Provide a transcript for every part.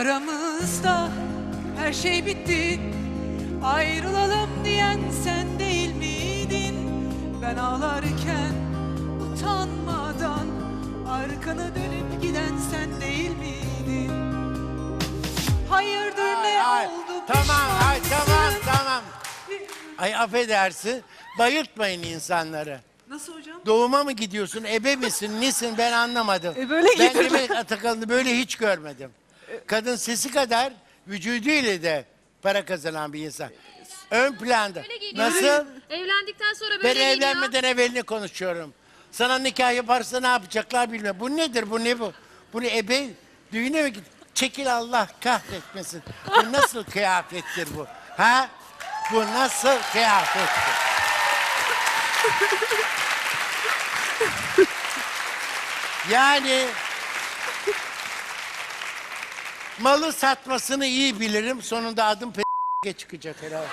Aramızda her şey bitti Ayrılalım diyen sen değil miydin? Ben ağlarken utanmadan Arkana dönüp giden sen değil miydin? Hayırdır ne Ay, oldu tamam, ay, tamam, tamam. Ay affedersin. Bayıltmayın insanları. Nasıl hocam? Doğuma mı gidiyorsun? Ebe misin? Nesin? Ben anlamadım. E, böyle ben. Demet Atakan'ı böyle hiç görmedim. Kadın sesi kadar vücuduyla de para kazanan bir insan. Ön planda. Böyle geliyor. Nasıl? Evlendikten sonra böyle Ben geliyor. evlenmeden evvelini konuşuyorum. Sana nikah yaparsa ne yapacaklar bilmiyorum. Bu nedir? Bu ne bu? Bu ne ebe? Düğüne mi git? Çekil Allah kahretmesin. Bu nasıl kıyafettir bu? Ha? Bu nasıl kıyafettir? Yani malı satmasını iyi bilirim. Sonunda adım p- çıkacak herhalde.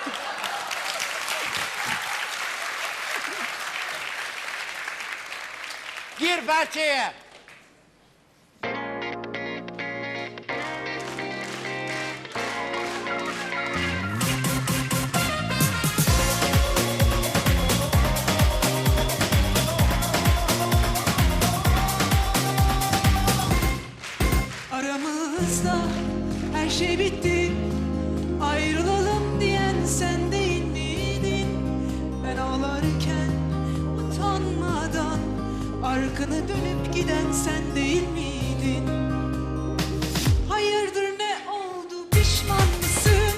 Gir bahçeye. Aramızda her şey bitti Ayrılalım diyen sen değil miydin? Ben ağlarken utanmadan Arkanı dönüp giden sen değil miydin? Hayırdır ne oldu pişman mısın?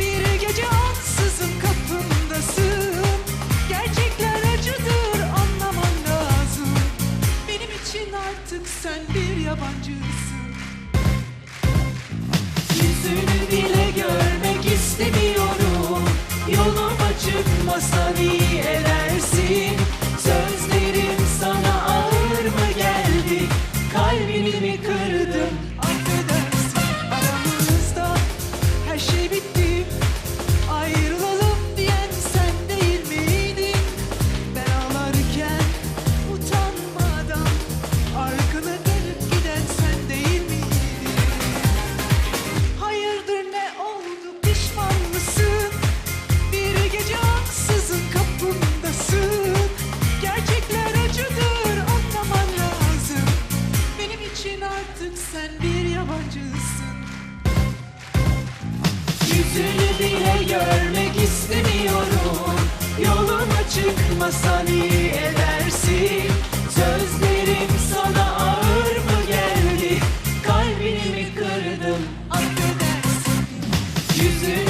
Bir gece ansızın kapımdasın Gerçekler acıdır anlaman lazım Benim için artık sen bir yabancısın Yoluma çıkmasan yabancısın. Yüzünü bile görmek istemiyorum. Yoluma çıkmasan iyi edersin? Sözlerim sana ağır mı geldi? Kalbini mi kırdım affedersin. Yüzünü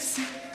Yes.